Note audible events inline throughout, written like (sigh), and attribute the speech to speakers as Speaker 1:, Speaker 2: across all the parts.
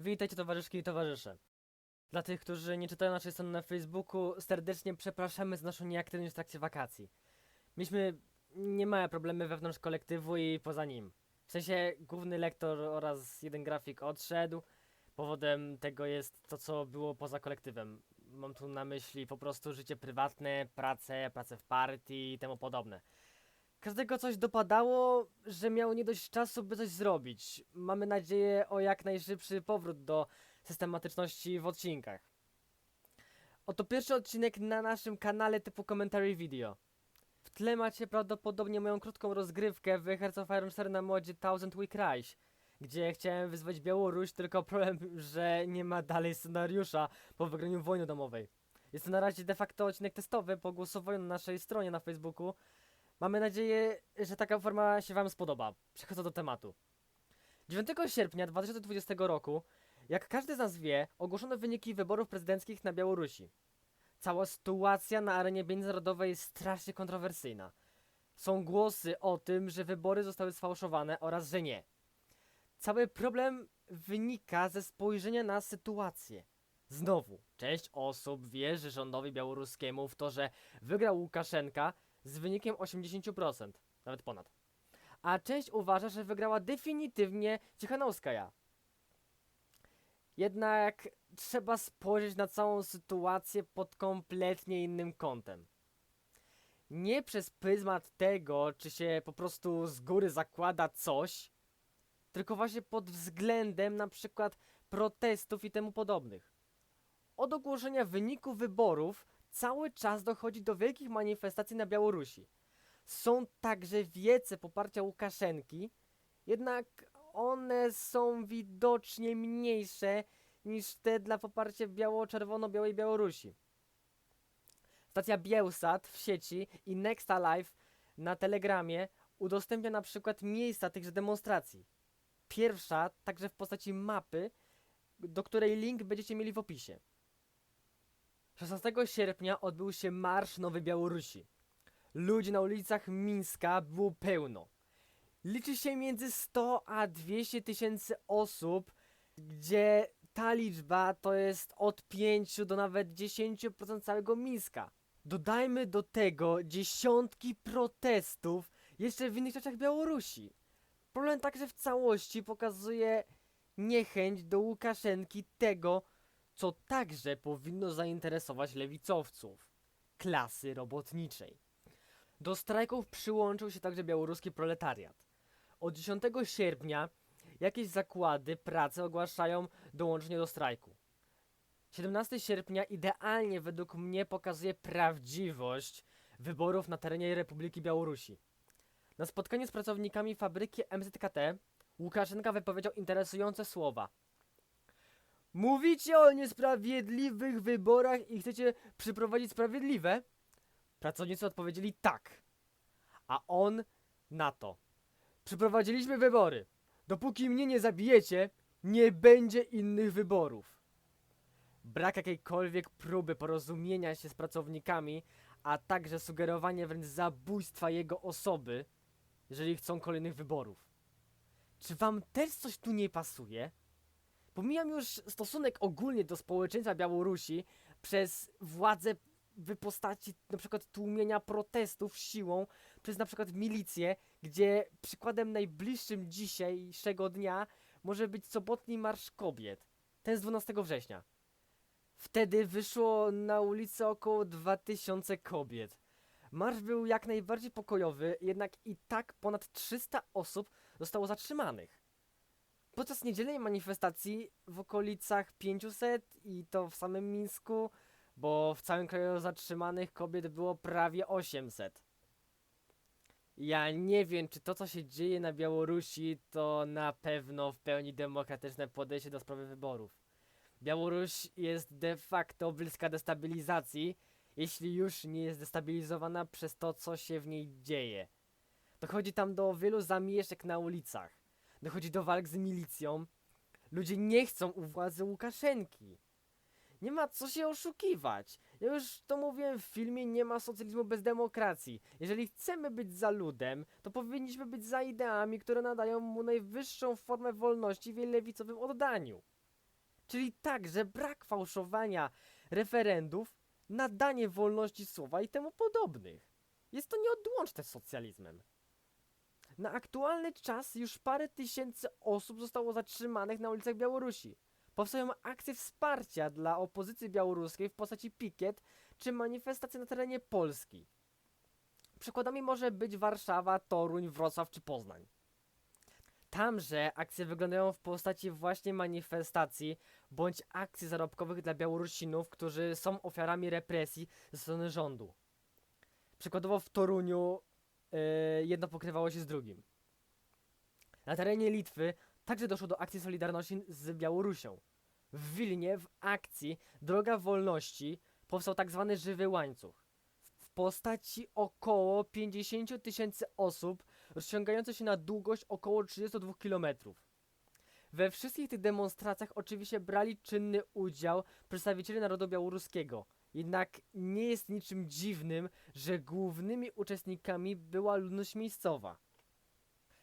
Speaker 1: Witajcie towarzyszki i towarzysze. Dla tych, którzy nie czytają naszej strony na Facebooku, serdecznie przepraszamy za naszą nieaktywność w trakcie wakacji. Mieliśmy niemałe problemy wewnątrz kolektywu i poza nim. W sensie główny lektor oraz jeden grafik odszedł. Powodem tego jest to, co było poza kolektywem. Mam tu na myśli po prostu życie prywatne, pracę, pracę w partii i temu podobne. Każdego coś dopadało, że miał nie dość czasu, by coś zrobić. Mamy nadzieję o jak najszybszy powrót do systematyczności w odcinkach. Oto pierwszy odcinek na naszym kanale typu commentary video. W tle macie prawdopodobnie moją krótką rozgrywkę w Hearts of Iron 4 na modzie Thousand Week Rise, gdzie chciałem wyzwać Białoruś, tylko (laughs) problem, że nie ma dalej scenariusza po wygraniu wojny domowej. Jest to na razie de facto odcinek testowy po głosowaniu na naszej stronie na Facebooku. Mamy nadzieję, że taka forma się Wam spodoba. Przechodzę do tematu. 9 sierpnia 2020 roku, jak każdy z nas wie, ogłoszono wyniki wyborów prezydenckich na Białorusi. Cała sytuacja na arenie międzynarodowej jest strasznie kontrowersyjna. Są głosy o tym, że wybory zostały sfałszowane oraz że nie. Cały problem wynika ze spojrzenia na sytuację. Znowu, część osób wierzy rządowi białoruskiemu w to, że wygrał Łukaszenka z wynikiem 80%, nawet ponad. A część uważa, że wygrała definitywnie Cichanowskaja. Jednak trzeba spojrzeć na całą sytuację pod kompletnie innym kątem. Nie przez pryzmat tego, czy się po prostu z góry zakłada coś, tylko właśnie pod względem na przykład protestów i temu podobnych. Od ogłoszenia wyniku wyborów cały czas dochodzi do wielkich manifestacji na Białorusi. Są także wiece poparcia Łukaszenki, jednak one są widocznie mniejsze niż te dla poparcia biało-czerwono-białej Białorusi. Stacja Bielsat w sieci i Nexta Live na Telegramie udostępnia na przykład miejsca tychże demonstracji. Pierwsza także w postaci mapy, do której link będziecie mieli w opisie. 16 sierpnia odbył się Marsz Nowej Białorusi. Ludzi na ulicach Mińska było pełno. Liczy się między 100 a 200 tysięcy osób, gdzie ta liczba to jest od 5 do nawet 10% całego Mińska. Dodajmy do tego dziesiątki protestów jeszcze w innych częściach Białorusi. Problem także w całości pokazuje niechęć do Łukaszenki tego, co także powinno zainteresować lewicowców klasy robotniczej. Do strajków przyłączył się także białoruski proletariat. Od 10 sierpnia jakieś zakłady pracy ogłaszają dołączenie do strajku. 17 sierpnia idealnie według mnie pokazuje prawdziwość wyborów na terenie Republiki Białorusi. Na spotkaniu z pracownikami fabryki MZKT Łukaszenka wypowiedział interesujące słowa. Mówicie o niesprawiedliwych wyborach i chcecie przyprowadzić sprawiedliwe? Pracownicy odpowiedzieli tak. A on na to. Przyprowadziliśmy wybory. Dopóki mnie nie zabijecie, nie będzie innych wyborów. Brak jakiejkolwiek próby porozumienia się z pracownikami, a także sugerowanie wręcz zabójstwa jego osoby, jeżeli chcą kolejnych wyborów. Czy wam też coś tu nie pasuje? Pomijam już stosunek ogólnie do społeczeństwa Białorusi przez władze w postaci na przykład tłumienia protestów siłą przez na przykład milicję, gdzie przykładem najbliższym dzisiejszego dnia może być sobotni Marsz Kobiet, ten z 12 września. Wtedy wyszło na ulicę około 2000 kobiet. Marsz był jak najbardziej pokojowy, jednak i tak ponad 300 osób zostało zatrzymanych. Podczas niedzielnej manifestacji w okolicach 500 i to w samym Mińsku, bo w całym kraju zatrzymanych kobiet było prawie 800. Ja nie wiem, czy to, co się dzieje na Białorusi, to na pewno w pełni demokratyczne podejście do sprawy wyborów. Białoruś jest de facto bliska destabilizacji, jeśli już nie jest destabilizowana przez to, co się w niej dzieje. Dochodzi tam do wielu zamieszek na ulicach. Dochodzi do walk z milicją. Ludzie nie chcą u władzy Łukaszenki. Nie ma co się oszukiwać. Ja już to mówiłem w filmie, nie ma socjalizmu bez demokracji. Jeżeli chcemy być za ludem, to powinniśmy być za ideami, które nadają mu najwyższą formę wolności w jej lewicowym oddaniu. Czyli tak, że brak fałszowania referendów, nadanie wolności słowa i temu podobnych. Jest to nieodłączne z socjalizmem. Na aktualny czas już parę tysięcy osób zostało zatrzymanych na ulicach Białorusi. Powstają akcje wsparcia dla opozycji białoruskiej w postaci pikiet czy manifestacji na terenie Polski. Przykładami może być Warszawa, Toruń, Wrocław czy Poznań. Tamże akcje wyglądają w postaci właśnie manifestacji bądź akcji zarobkowych dla Białorusinów, którzy są ofiarami represji ze strony rządu. Przykładowo w Toruniu jedno pokrywało się z drugim. Na terenie Litwy także doszło do akcji Solidarności z Białorusią. W Wilnie w akcji Droga Wolności powstał tak zwany żywy łańcuch w postaci około 50 tysięcy osób rozciągający się na długość około 32 km. We wszystkich tych demonstracjach oczywiście brali czynny udział przedstawiciele narodu białoruskiego. Jednak nie jest niczym dziwnym, że głównymi uczestnikami była ludność miejscowa.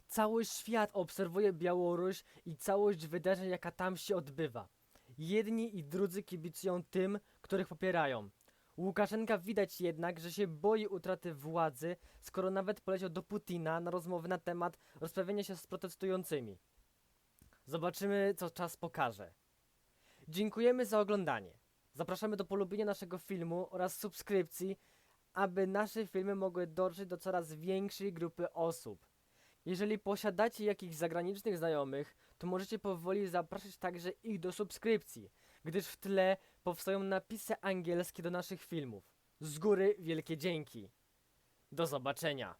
Speaker 1: Cały świat obserwuje Białoruś i całość wydarzeń, jaka tam się odbywa. Jedni i drudzy kibicują tym, których popierają. Łukaszenka widać jednak, że się boi utraty władzy, skoro nawet poleciał do Putina na rozmowy na temat rozprawienia się z protestującymi. Zobaczymy, co czas pokaże. Dziękujemy za oglądanie. Zapraszamy do polubienia naszego filmu oraz subskrypcji, aby nasze filmy mogły dotrzeć do coraz większej grupy osób. Jeżeli posiadacie jakichś zagranicznych znajomych, to możecie powoli zapraszać także ich do subskrypcji, gdyż w tle powstają napisy angielskie do naszych filmów. Z góry wielkie dzięki. Do zobaczenia.